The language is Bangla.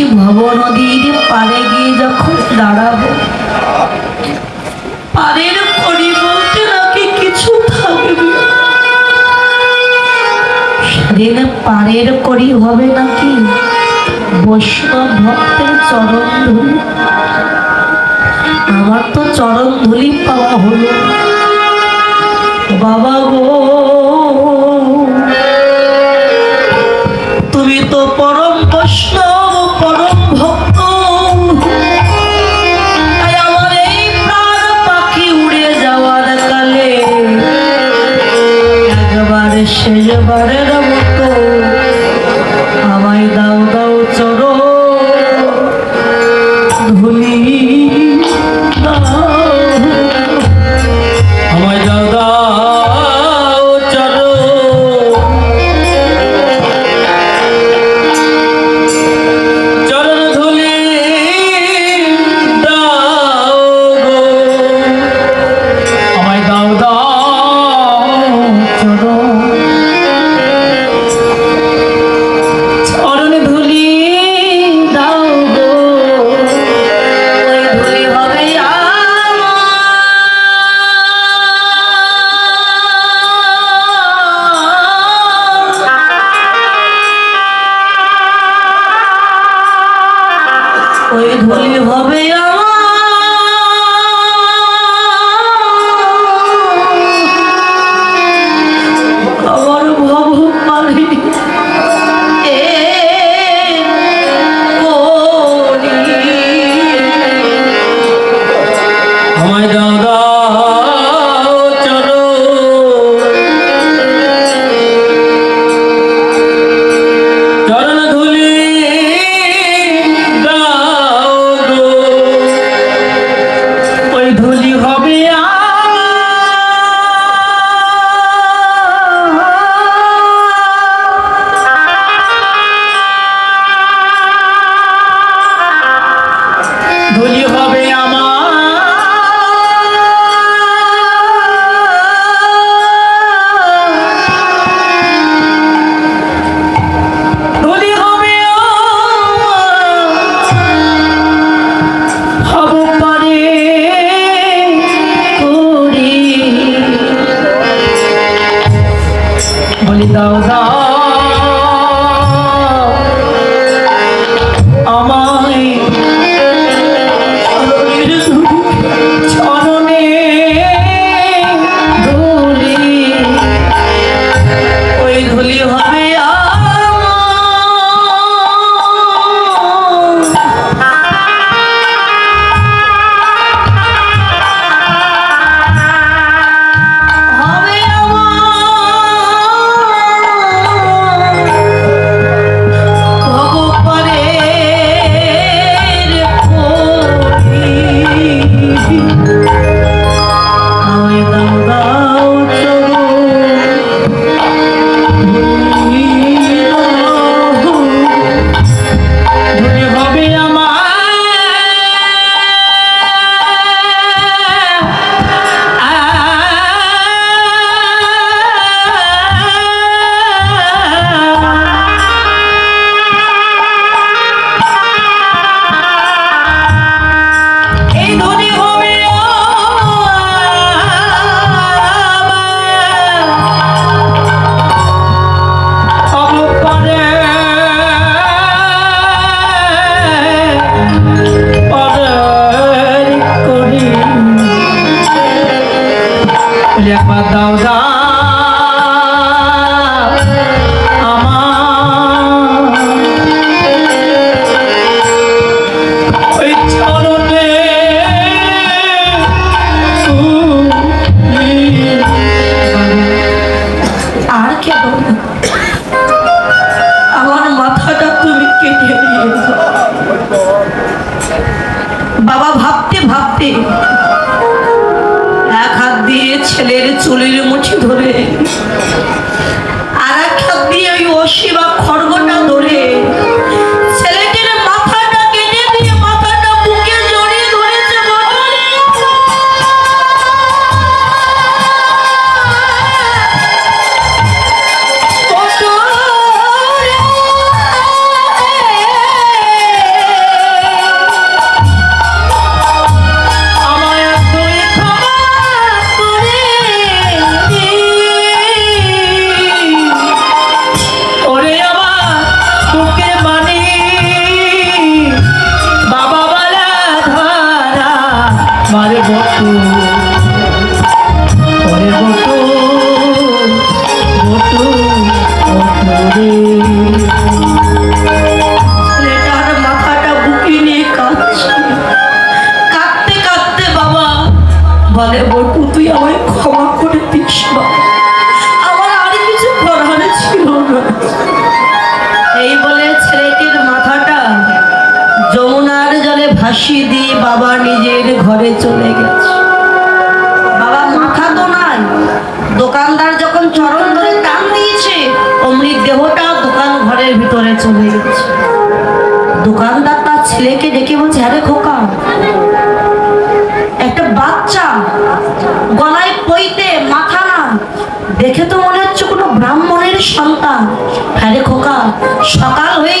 বাবা ভব নদীর পাড়ে গিয়ে যখন দাঁড়াবো। পাড়ের পরিবর্তে নাকি কিছু থাকবে। সেদিন পাড়ের করি হবে নাকি? বৈষ্ণব ভক্তের চরণ ধুলি। আমার তো চরণ ধুলি পাওয়া হলো শেষবারের মতো। আমায় দাও দাও চরো ধুলি বলি দাও তুমি কেটে দিয়েছ বাবা ভাবতে ভাবতে হাত দিয়ে ছেলের চুলের মুঠি ধরে। আর এক হাত দিয়ে ওই অসি বা খড়গটা ধরে। মানে বলে বটু তুই আমায় ক্ষমা করে দিস আমার আর কিছু করার ছিল এই বলে ছেলেটির মাথাটা যমুনার জলে ভাসিয়ে দিয়ে বাবা নিজের ঘরে চলে গেছে। বাবা মাথা তো নাই। দোকানদার যখন চরণ ধরে টান দিয়েছে, অমৃত দেহটা দোকান ঘরের ভিতরে চলে গেছে। দোকানদার তার ছেলেকে ডেকে বলছে, আরে খোকা বাচ্চা গলায় পইতে মাথা না, দেখে তো মনে হচ্ছে কোনো ব্রাহ্মণের সন্তান। আরে খোকা, সকাল হয়ে